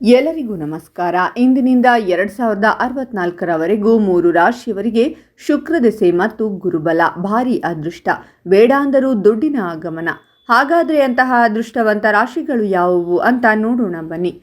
ಎಲ್ಲರಿಗೂ ನಮಸ್ಕಾರ. ಇಂದಿನಿಂದ ಎರಡು ಸಾವಿರದ ಅರವತ್ನಾಲ್ಕರವರೆಗೂ ಮೂರು ರಾಶಿಯವರಿಗೆ ಶುಕ್ರ ದೆಸೆ ಮತ್ತು ಗುರುಬಲ. ಭಾರಿ ಅದೃಷ್ಟ. ಬೇಡ ಅಂದರೂ ದುಡ್ಡಿನ ಆಗಮನ. ಹಾಗಾದರೆ ಅಂತಹ ಅದೃಷ್ಟವಂತ ರಾಶಿಗಳು ಯಾವುವು ಅಂತ ನೋಡೋಣ ಬನ್ನಿ.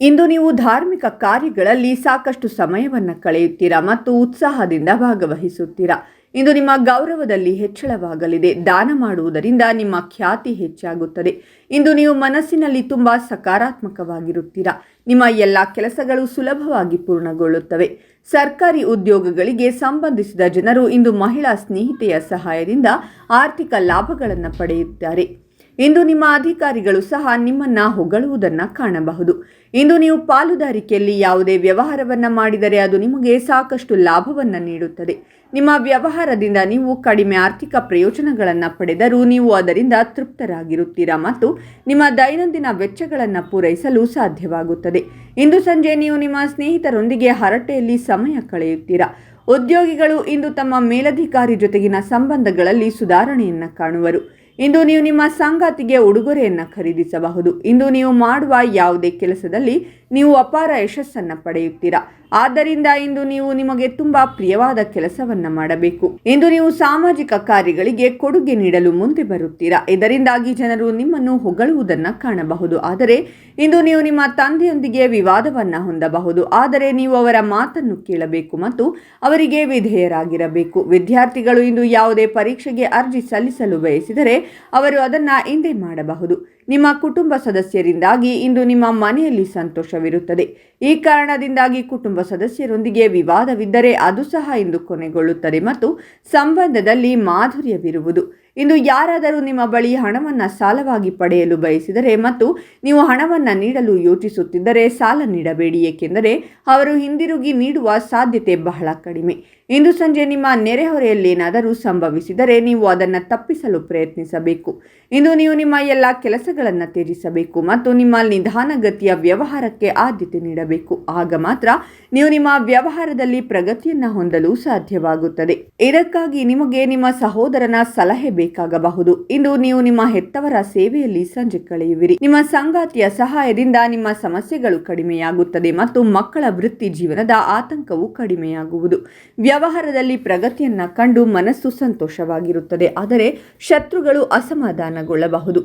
ಇಂದು ನೀವು ಧಾರ್ಮಿಕ ಕಾರ್ಯಗಳಲ್ಲಿ ಸಾಕಷ್ಟು ಸಮಯವನ್ನು ಕಳೆಯುತ್ತೀರಾ ಮತ್ತು ಉತ್ಸಾಹದಿಂದ ಭಾಗವಹಿಸುತ್ತೀರಾ? ಇಂದು ನಿಮ್ಮ ಗೌರವದಲ್ಲಿ ಹೆಚ್ಚಳವಾಗಲಿದೆ. ದಾನ ಮಾಡುವುದರಿಂದ ನಿಮ್ಮ ಖ್ಯಾತಿ ಹೆಚ್ಚಾಗುತ್ತದೆ. ಇಂದು ನೀವು ಮನಸ್ಸಿನಲ್ಲಿ ತುಂಬ ಸಕಾರಾತ್ಮಕವಾಗಿರುತ್ತೀರಾ? ನಿಮ್ಮ ಎಲ್ಲ ಕೆಲಸಗಳು ಸುಲಭವಾಗಿ ಪೂರ್ಣಗೊಳ್ಳುತ್ತವೆ. ಸರ್ಕಾರಿ ಉದ್ಯೋಗಗಳಿಗೆ ಸಂಬಂಧಿಸಿದ ಜನರು ಇಂದು ಮಹಿಳಾ ಸ್ನೇಹಿತೆಯ ಸಹಾಯದಿಂದ ಆರ್ಥಿಕ ಲಾಭಗಳನ್ನು ಪಡೆಯುತ್ತಾರೆ. ಇಂದು ನಿಮ್ಮ ಅಧಿಕಾರಿಗಳು ಸಹ ನಿಮ್ಮನ್ನ ಹೊಗಳುವುದನ್ನು ಕಾಣಬಹುದು. ಇಂದು ನೀವು ಪಾಲುದಾರಿಕೆಯಲ್ಲಿ ಯಾವುದೇ ವ್ಯವಹಾರವನ್ನು ಮಾಡಿದರೆ ಅದು ನಿಮಗೆ ಸಾಕಷ್ಟು ಲಾಭವನ್ನು ನೀಡುತ್ತದೆ. ನಿಮ್ಮ ವ್ಯವಹಾರದಿಂದ ನೀವು ಕಡಿಮೆ ಆರ್ಥಿಕ ಪ್ರಯೋಜನಗಳನ್ನು ಪಡೆದರೂ ನೀವು ಅದರಿಂದ ತೃಪ್ತರಾಗಿರುತ್ತೀರಾ ಮತ್ತು ನಿಮ್ಮ ದೈನಂದಿನ ವೆಚ್ಚಗಳನ್ನು ಪೂರೈಸಲು ಸಾಧ್ಯವಾಗುತ್ತದೆ. ಇಂದು ಸಂಜೆ ನೀವು ನಿಮ್ಮ ಸ್ನೇಹಿತರೊಂದಿಗೆ ಹರಟೆಯಲ್ಲಿ ಸಮಯ ಕಳೆಯುತ್ತೀರಾ. ಉದ್ಯೋಗಿಗಳು ಇಂದು ತಮ್ಮ ಮೇಲಧಿಕಾರಿ ಜೊತೆಗಿನ ಸಂಬಂಧಗಳಲ್ಲಿ ಸುಧಾರಣೆಯನ್ನು ಕಾಣುವರು. ಇಂದು ನೀವು ನಿಮ್ಮ ಸಂಗಾತಿಗೆ ಉಡುಗೊರೆಯನ್ನು ಖರೀದಿಸಬಹುದು. ಇಂದು ನೀವು ಮಾಡುವ ಯಾವುದೇ ಕೆಲಸದಲ್ಲಿ ನೀವು ಅಪಾರ ಯಶಸ್ಸನ್ನು ಪಡೆಯುತ್ತೀರಾ. ಆದ್ದರಿಂದ ಇಂದು ನೀವು ನಿಮಗೆ ತುಂಬಾ ಪ್ರಿಯವಾದ ಕೆಲಸವನ್ನ ಮಾಡಬೇಕು. ಇಂದು ನೀವು ಸಾಮಾಜಿಕ ಕಾರ್ಯಗಳಿಗೆ ಕೊಡುಗೆ ನೀಡಲು ಮುಂದೆ ಬರುತ್ತೀರಾ? ಇದರಿಂದಾಗಿ ಜನರು ನಿಮ್ಮನ್ನು ಹೊಗಳುವುದನ್ನು ಕಾಣಬಹುದು. ಆದರೆ ಇಂದು ನೀವು ನಿಮ್ಮ ತಂದೆಯೊಂದಿಗೆ ವಿವಾದವನ್ನ ಹೊಂದಬಹುದು. ಆದರೆ ನೀವು ಅವರ ಮಾತನ್ನು ಕೇಳಬೇಕು ಮತ್ತು ಅವರಿಗೆ ವಿಧೇಯರಾಗಿರಬೇಕು. ವಿದ್ಯಾರ್ಥಿಗಳು ಇಂದು ಯಾವುದೇ ಪರೀಕ್ಷೆಗೆ ಅರ್ಜಿ ಸಲ್ಲಿಸಲು ಬಯಸಿದರೆ ಅವರು ಅದನ್ನ ಹಿಂದೆ ಮಾಡಬಹುದು. ನಿಮ್ಮ ಕುಟುಂಬ ಸದಸ್ಯರಿಂದಾಗಿ ಇಂದು ನಿಮ್ಮ ಮನೆಯಲ್ಲಿ ಸಂತೋಷವಿರುತ್ತದೆ. ಈ ಕಾರಣದಿಂದಾಗಿ ಕುಟುಂಬ ಸದಸ್ಯರೊಂದಿಗೆ ವಿವಾದವಿದ್ದರೆ ಅದು ಸಹ ಇಂದು ಕೊನೆಗೊಳ್ಳುತ್ತದೆ ಮತ್ತು ಸಂಬಂಧದಲ್ಲಿ ಮಾಧುರ್ಯವಿರುವುದು. ಇಂದು ಯಾರಾದರೂ ನಿಮ್ಮ ಬಳಿ ಹಣವನ್ನು ಸಾಲವಾಗಿ ಪಡೆಯಲು ಬಯಸಿದರೆ ಮತ್ತು ನೀವು ಹಣವನ್ನು ನೀಡಲು ಯೋಚಿಸುತ್ತಿದ್ದರೆ ಸಾಲ ನೀಡಬೇಡಿ, ಏಕೆಂದರೆ ಅವರು ಹಿಂದಿರುಗಿ ನೀಡುವ ಸಾಧ್ಯತೆ ಬಹಳ ಕಡಿಮೆ. ಇಂದು ಸಂಜೆ ನಿಮ್ಮ ನೆರೆಹೊರೆಯಲ್ಲೇನಾದರೂ ಸಂಭವಿಸಿದರೆ ನೀವು ಅದನ್ನು ತಪ್ಪಿಸಲು ಪ್ರಯತ್ನಿಸಬೇಕು. ಇಂದು ನೀವು ನಿಮ್ಮ ಎಲ್ಲ ಕೆಲಸಗಳನ್ನು ತ್ಯಜಿಸಬೇಕು ಮತ್ತು ನಿಮ್ಮ ನಿಧಾನಗತಿಯ ವ್ಯವಹಾರಕ್ಕೆ ಆದ್ಯತೆ ನೀಡಬೇಕು. ಆಗ ಮಾತ್ರ ನೀವು ನಿಮ್ಮ ವ್ಯವಹಾರದಲ್ಲಿ ಪ್ರಗತಿಯನ್ನು ಹೊಂದಲು ಸಾಧ್ಯವಾಗುತ್ತದೆ. ಇದಕ್ಕಾಗಿ ನಿಮಗೆ ನಿಮ್ಮ ಸಹೋದರನ ಸಲಹೆ ಬೇಕಾಗಬಹುದು. ಇಂದು ನೀವು ನಿಮ್ಮ ಹೆತ್ತವರ ಸೇವೆಯಲ್ಲಿ ಸಂಜೆ ಕಳೆಯುವಿರಿ. ನಿಮ್ಮ ಸಂಗಾತಿಯ ಸಹಾಯದಿಂದ ನಿಮ್ಮ ಸಮಸ್ಯೆಗಳು ಕಡಿಮೆಯಾಗುತ್ತದೆ ಮತ್ತು ಮಕ್ಕಳ ವೃತ್ತಿ ಜೀವನದ ಆತಂಕವು ಕಡಿಮೆಯಾಗುವುದು. ವ್ಯವಹಾರದಲ್ಲಿ ಪ್ರಗತಿಯನ್ನ ಕಂಡು ಮನಸ್ಸು ಸಂತೋಷವಾಗಿರುತ್ತದೆ, ಆದರೆ ಶತ್ರುಗಳು ಅಸಮಾಧಾನಗೊಳ್ಳಬಹುದು.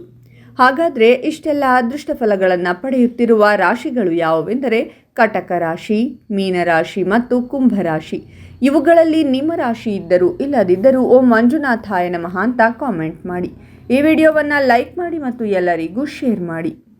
ಹಾಗಾದರೆ ಇಷ್ಟೆಲ್ಲ ಅದೃಷ್ಟ ಫಲಗಳನ್ನು ಪಡೆಯುತ್ತಿರುವ ರಾಶಿಗಳು ಯಾವುವೆಂದರೆ ಕಟಕ ರಾಶಿ, ಮೀನರಾಶಿ ಮತ್ತು ಕುಂಭರಾಶಿ. ಇವುಗಳಲ್ಲಿ ನಿಮ್ಮ ರಾಶಿ ಇದ್ದರೂ ಇಲ್ಲದಿದ್ದರೂ ಓಂ ಮಂಜುನಾಥಾಯ ನಮಃ ಕಾಮೆಂಟ್ ಮಾಡಿ. ಈ ವಿಡಿಯೋವನ್ನು ಲೈಕ್ ಮಾಡಿ ಮತ್ತು ಎಲ್ಲರಿಗೂ ಶೇರ್ ಮಾಡಿ.